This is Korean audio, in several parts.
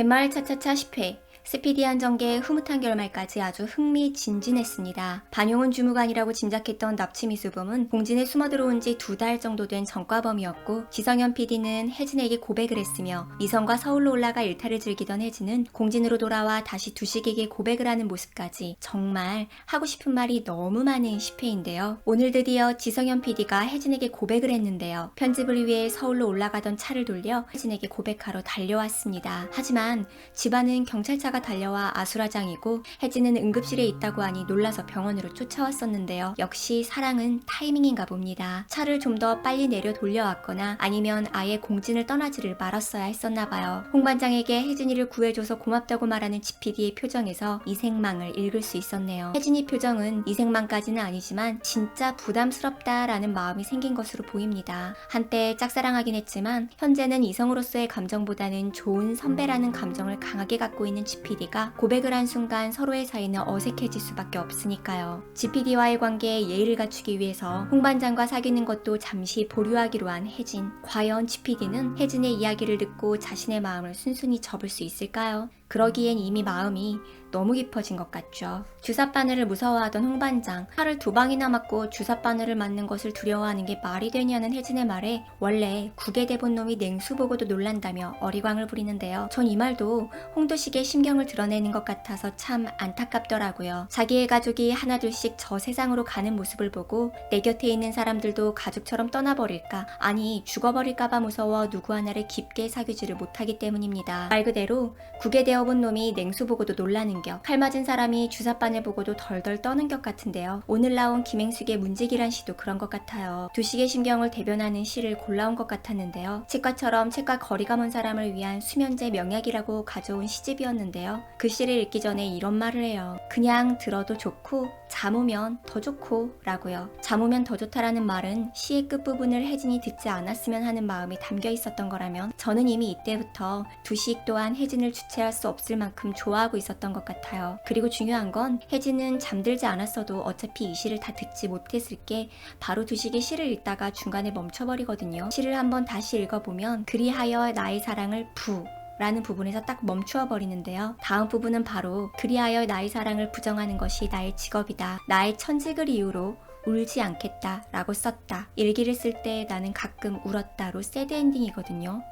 갯마을 차차차 10회 스피디한 전개의 흐뭇한 결말까지 아주 흥미진진했습니다. 반용훈 주무관이라고 짐작했던 납치 미수범은 공진에 숨어 들어온 지 두 달 정도 된 전과범이었고 지성현 PD는 혜진에게 고백을 했으며 이성과 서울로 올라가 일탈을 즐기던 혜진은 공진으로 돌아와 다시 두식에게 고백을 하는 모습까지 정말 하고 싶은 말이 너무 많은 10회인데요. 오늘 드디어 지성현 PD가 혜진에게 고백을 했는데요. 편집을 위해 서울로 올라가던 차를 돌려 혜진에게 고백하러 달려왔습니다. 하지만 집안은 경찰차 가 달려와 아수라장이고 혜진은 응급실에 있다고 하니 놀라서 병원으로 쫓아왔었는데요. 역시 사랑은 타이밍인가 봅니다. 차를 좀 더 빨리 내려 돌려왔거나 아니면 아예 공진을 떠나지를 말았어야 했었나 봐요. 홍 반장에게 혜진이를 구해줘서 고맙다고 말하는 지PD의 표정에서 이생망을 읽을 수 있었네요. 혜진이 표정은 이생망까지는 아니지만 진짜 부담스럽다라는 마음이 생긴 것으로 보입니다. 한때 짝사랑하긴 했지만 현재는 이성으로서의 감정보다는 좋은 선배라는 감정을 강하게 갖고 있는 GPD 가 고백을 한 순간 서로의 사이는 어색해질 수밖에 없으니까요. GPD와의 관계에 예의를 갖추기 위해서 홍 반장과 사귀는 것도 잠시 보류하기로 한 혜진. 과연 GPD는 혜진의 이야기를 듣고 자신의 마음을 순순히 접을 수 있을까요? 그러기엔 이미 마음이 너무 깊어진 것 같죠. 주사 바늘을 무서워하던 홍 반장, 칼을 두 방이나 맞고 주사 바늘을 맞는 것을 두려워하는 게 말이 되냐는 혜진의 말에 원래 국외 대본 놈이 냉수 보고도 놀란다며 어리광을 부리는데요. 전 이 말도 홍도식의 심경 을 드러내는 것 같아서 참 안타깝더라고요. 자기의 가족이 하나둘씩 저 세상으로 가는 모습을 보고 내 곁에 있는 사람들도 가족처럼 떠나버릴까, 아니 죽어버릴까봐 무서워 누구 하나를 깊게 사귀지를 못하기 때문입니다. 말 그대로 국외 대어본 놈이 냉수 보고도 놀라는 격, 칼 맞은 사람이 주사바늘 보고도 덜덜 떠는 격 같은데요. 오늘 나온 김행숙의 문지기란 시도 그런 것 같아요. 두식의 심경을 대변하는 시를 골라온 것 같았는데요. 책과처럼 책과 거리가 먼 사람을 위한 수면제 명약이라고 가져온 시집이었는데 요. 그 시를 읽기 전에 이런 말을 해요. 그냥 들어도 좋고 잠 오면 더 좋고 라고요. 잠 오면 더 좋다라는 말은 시의 끝부분을 혜진이 듣지 않았으면 하는 마음이 담겨 있었던 거라면 저는 이미 이때부터 두식 또한 혜진을 주체할 수 없을 만큼 좋아하고 있었던 것 같아요. 그리고 중요한 건 혜진은 잠들지 않았어도 어차피 이 시를 다 듣지 못했을 게 바로 두식의 시를 읽다가 중간에 멈춰버리거든요. 시를 한번 다시 읽어보면 그리하여 나의 사랑을 부 라는 부분에서 딱 멈추어 버리는데요. 다음 부분은 바로 그리하여 나의 사랑을 부정하는 것이 나의 직업이다. 나의 천직을 이유로 울지 않겠다 라고 썼다. 일기를 쓸 때 나는 가끔 울었다로 새드 엔딩이거든요.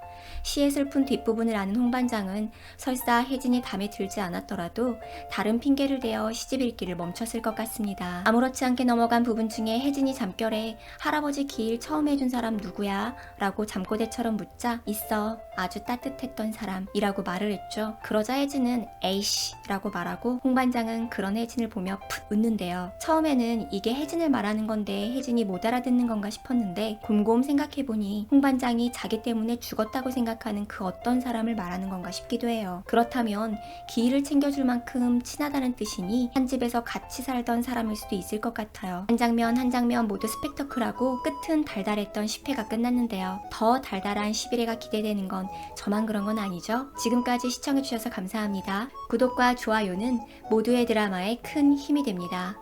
시의 슬픈 뒷부분을 아는 홍반장은 설사 혜진이 담에 들지 않았더라도 다른 핑계를 대어 시집 읽기를 멈췄을 것 같습니다. 아무렇지 않게 넘어간 부분 중에 혜진이 잠결에 할아버지 기일 처음 해준 사람 누구야? 라고 잠꼬대처럼 묻자 있어 아주 따뜻했던 사람이라고 말을 했죠. 그러자 혜진은 에이씨 라고 말하고 홍반장은 그런 혜진을 보며 풋 웃는데요. 처음에는 이게 혜진을 말하는 건데 혜진이 못 알아듣는 건가 싶었는데 곰곰 생각해보니 홍반장이 자기 때문에 죽었다 고 생각하는 그 어떤 사람을 말하는 건가 싶기도 해요. 그렇다면 기일을 챙겨줄 만큼 친하다는 뜻이니 한 집에서 같이 살던 사람일 수도 있을 것 같아요. 한 장면 한 장면 모두 스펙터클하고 끝은 달달했던 10회가 끝났는데요. 더 달달한 11회가 기대되는 건 저만 그런 건 아니죠? 지금까지 시청해주셔서 감사합니다. 구독과 좋아요는 모두의 드라마에 큰 힘이 됩니다.